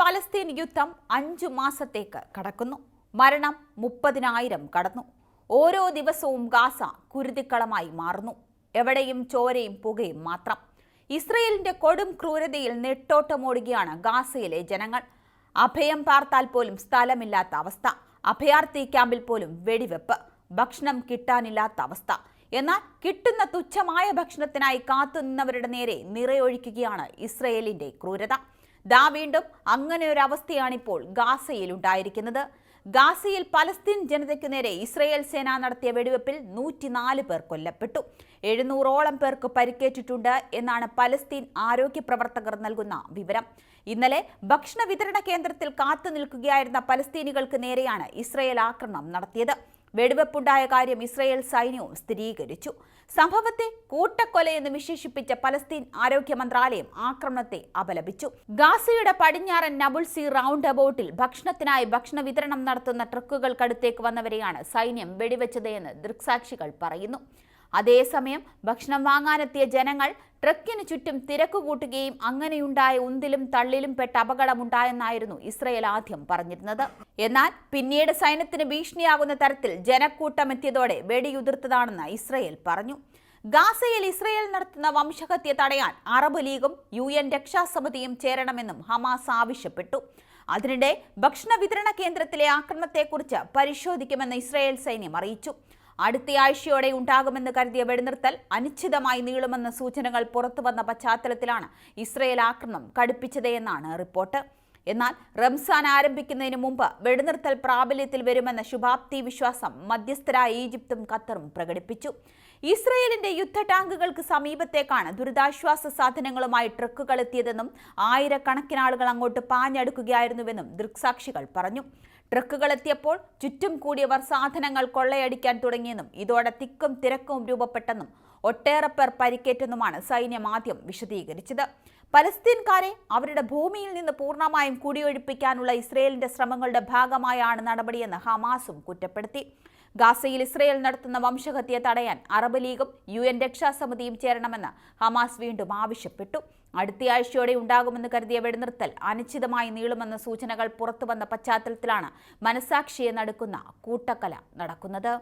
Palestine യുദ്ധം അഞ്ചു മാസത്തേക്ക് കടക്കുന്നു. മരണം മുപ്പതിനായിരം കടന്നു. ഓരോ ദിവസവും ഗാസ കുരുതിക്കളമായി മാറുന്നു. എവിടെയും ചോരയും പുകയും മാത്രം. ഇസ്രയേലിന്റെ കൊടും ക്രൂരതയിൽ നെട്ടോട്ടമോടുകയാണ് ഗാസയിലെ ജനങ്ങൾ. അഭയം പാർത്താൽ പോലും സ്ഥലമില്ലാത്ത അവസ്ഥ. അഭയാർത്ഥി ക്യാമ്പിൽ പോലും വെടിവെപ്പ്. ഭക്ഷണം കിട്ടാനില്ലാത്ത അവസ്ഥ. എന്നാൽ കിട്ടുന്ന തുച്ഛമായ ഭക്ഷണത്തിനായി കാത്തുനിന്നവരുടെ നേരെ നിറയൊഴിക്കുകയാണ് ഇസ്രയേലിന്റെ ക്രൂരത. ദാ വീണ്ടും അങ്ങനെ ഒരു അവസ്ഥയാണിപ്പോൾ ഗാസയിൽ ഉണ്ടായിരിക്കുന്നത് ഗാസയിൽ പലസ്തീൻ ജനതയ്ക്കു നേരെ ഇസ്രയേൽ സേന നടത്തിയ വെടിവെപ്പിൽ നൂറ്റിനാല് പേർ കൊല്ലപ്പെട്ടു. എഴുന്നൂറോളം പേർക്ക് പരിക്കേറ്റിട്ടുണ്ട് എന്നാണ് പലസ്തീൻ ആരോഗ്യ പ്രവർത്തകർ നൽകുന്ന വിവരം. ഇന്നലെ ഭക്ഷണ വിതരണ കേന്ദ്രത്തിൽ കാത്തു നിൽക്കുകയായിരുന്ന പലസ്തീനികൾക്ക് നേരെയാണ് ഇസ്രയേൽ ആക്രമണം നടത്തിയത്. വെടിവെപ്പുണ്ടായ കാര്യം ഇസ്രയേൽ സൈന്യവും സ്ഥിരീകരിച്ചു. സംഭവത്തെ കൂട്ടക്കൊലയെന്ന് വിശേഷിപ്പിച്ച പലസ്തീൻ ആരോഗ്യ മന്ത്രാലയം ആക്രമണത്തെ അപലപിച്ചു. ഗാസയുടെ പടിഞ്ഞാറൻ നബുൾസി റൗണ്ട് അബൌട്ടിൽ ഭക്ഷണത്തിനായി ഭക്ഷണ വിതരണം നടത്തുന്ന ട്രക്കുകൾക്കടുത്തേക്ക് വന്നവരെയാണ് സൈന്യം വെടിവെച്ചത് എന്ന് ദൃക്സാക്ഷികൾ പറയുന്നു. അതേസമയം ഭക്ഷണം വാങ്ങാനെത്തിയ ജനങ്ങൾ ട്രക്കിന് ചുറ്റും തിരക്ക് കൂട്ടുകയും അങ്ങനെയുണ്ടായ ഉന്തിലും തള്ളിലും പെട്ട അപകടമുണ്ടായെന്നായിരുന്നു ഇസ്രയേൽ ആദ്യം പറഞ്ഞിരുന്നത്. എന്നാൽ പിന്നീട് സൈന്യത്തിന് ഭീഷണിയാകുന്ന തരത്തിൽ ജനക്കൂട്ടം എത്തിയതോടെ വെടിയുതിർത്തതാണെന്ന് ഇസ്രയേൽ പറഞ്ഞു. ഗാസയിൽ ഇസ്രയേൽ നടത്തുന്ന വംശഹത്യ തടയാൻ അറബ് ലീഗും യു എൻ രക്ഷാസമിതിയും ചേരണമെന്നും ഹമാസ് ആവശ്യപ്പെട്ടു. അതിനിടെ ഭക്ഷണ വിതരണ കേന്ദ്രത്തിലെ ആക്രമണത്തെക്കുറിച്ച് പരിശോധിക്കുമെന്ന് ഇസ്രയേൽ സൈന്യം അറിയിച്ചു. അടുത്തയാഴ്ചയോടെ ഉണ്ടാകുമെന്ന് കരുതിയ വെടിനിർത്തൽ അനിശ്ചിതമായി നീളുമെന്ന സൂചനകൾ പുറത്തുവന്ന പശ്ചാത്തലത്തിലാണ് ഇസ്രയേൽ ആക്രമണം കടുപ്പിച്ചത് എന്നാണ് റിപ്പോർട്ട്. എന്നാൽ റംസാൻ ആരംഭിക്കുന്നതിന് മുമ്പ് വെടിനിർത്തൽ പ്രാബല്യത്തിൽ വരുമെന്ന ശുഭാപ്തി വിശ്വാസം മധ്യസ്ഥരായ ഈജിപ്തും ഖത്തറും പ്രകടിപ്പിച്ചു. ഇസ്രയേലിന്റെ യുദ്ധ ടാങ്കുകൾക്ക് സമീപത്തേക്കാണ് ദുരിതാശ്വാസ സാധനങ്ങളുമായി ട്രക്കുകൾ എത്തിയതെന്നും ആയിരക്കണക്കിന് ആളുകൾ അങ്ങോട്ട് പാഞ്ഞടുക്കുകയായിരുന്നുവെന്നും ദൃക്സാക്ഷികൾ പറഞ്ഞു. ട്രക്കുകൾ എത്തിയപ്പോൾ ചുറ്റും കൂടിയവർ സാധനങ്ങൾ കൊള്ളയടിക്കാൻ തുടങ്ങിയെന്നും ഇതോടെ തിക്കും തിരക്കും രൂപപ്പെട്ടെന്നും ഒട്ടേറെ പേർ പരിക്കേറ്റെന്നുമാണ് സൈന്യം ആദ്യം വിശദീകരിച്ചത്. പലസ്തീൻകാരെ അവരുടെ ഭൂമിയിൽ നിന്ന് പൂർണമായും കുടിയൊഴിപ്പിക്കാനുള്ള ഇസ്രയേലിന്റെ ശ്രമങ്ങളുടെ ഭാഗമായാണ് നടപടിയെന്ന് ഹമാസും കുറ്റപ്പെടുത്തി. ഗാസയിൽ ഇസ്രയേൽ നടത്തുന്ന വംശഹത്യ തടയാൻ അറബ് ലീഗും യു എൻ രക്ഷാസമിതിയും ചേരണമെന്ന് ഹമാസ് വീണ്ടും ആവശ്യപ്പെട്ടു. അടുത്തയാഴ്ചയോടെ ഉണ്ടാകുമെന്ന് കരുതിയ വെടിനിർത്തൽ അനിശ്ചിതമായി നീളുമെന്ന സൂചനകൾ പുറത്തുവന്ന പശ്ചാത്തലത്തിലാണ് മനസാക്ഷിയെ നടുക്കുന്ന കൂട്ടക്കല നടക്കുന്നത്.